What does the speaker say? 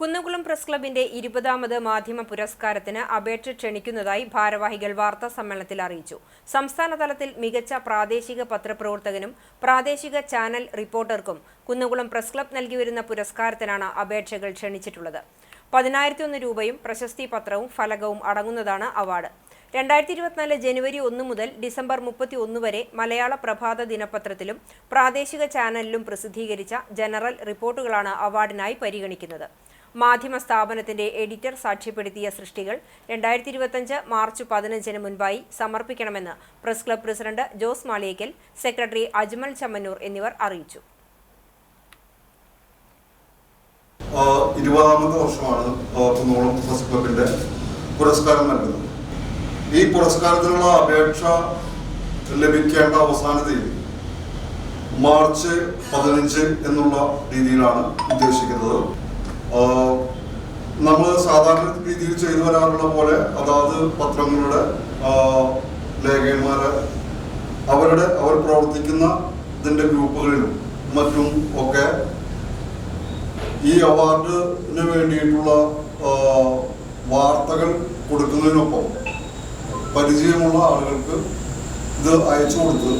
Kunnamkulam press ക്ലബിന്റെ ഇരുപതാമത് മാധ്യമ പുരസ്കാരത്തിന് അപേക്ഷ ക്ഷണിക്കുന്നതായി ഭാരവാഹികൾ വാർത്താ സമ്മേളനത്തിൽ അറിയിച്ചു. സംസ്ഥാനതലത്തിൽ മികച്ച പ്രാദേശിക പത്രപ്രവർത്തകനും പ്രാദേശിക ചാനൽ റിപ്പോർട്ടർക്കും കുന്നംകുളം പ്രസ് ക്ലബ് നൽകിവരുന്ന പുരസ്കാരത്തിനാണ് അപേക്ഷകൾ ക്ഷണിച്ചിട്ടുള്ളത്. പതിനായിരത്തി ഒന്ന് രൂപയും പ്രശസ്തി പത്രവും ഫലകവും അടങ്ങുന്നതാണ് അവാർഡ്. രണ്ടായിരത്തി ഇരുപത്തിനാല് ജനുവരി ഒന്ന് മുതൽ ഡിസംബർ മുപ്പത്തി ഒന്ന് വരെ മലയാള പ്രഭാത ദിനപത്രത്തിലും പ്രാദേശിക ചാനലിലും പ്രസിദ്ധീകരിച്ച ജനറൽ റിപ്പോർട്ടുകളാണ് അവാർഡിനായി പരിഗണിക്കുന്നത്. മാധ്യമ സ്ഥാപനത്തിന്റെ എഡിറ്റർ സാക്ഷ്യപ്പെടുത്തിയ സൃഷ്ടികൾ രണ്ടായിരത്തി ഇരുപത്തഞ്ച് മാർച്ച് പതിനഞ്ചിന് മുൻപായി സമർപ്പിക്കണമെന്ന് press club president Jose Maliyekkal secretary Ajmal Chammannur എന്നിവർ അറിയിച്ചു. പുരസ്കാരം നൽകുന്നത്. ഈ പുരസ്കാരത്തിനുള്ള അപേക്ഷ ലഭിക്കേണ്ട അവസാന തീയതി മാർച്ച് പതിനഞ്ച് എന്നുള്ള രീതിയിലാണ് ഉദ്ദേശിക്കുന്നത്. നമ്മൾ സാധാരണ രീതിയിൽ ചെയ്തു വരാറുള്ള പോലെ അതാത് പത്രങ്ങളുടെ ലേഖകന്മാരെ അവരുടെ അവർ പ്രവർത്തിക്കുന്ന ഇതിന്റെ ഗ്രൂപ്പുകളിലും മറ്റും ഒക്കെ ഈ അവാർഡിന് വേണ്ടിയിട്ടുള്ള വാർത്തകൾ കൊടുക്കുന്നതിനൊപ്പം പരിചയമുള്ള ആളുകൾക്ക് ഇത് അയച്ചു കൊടുത്ത്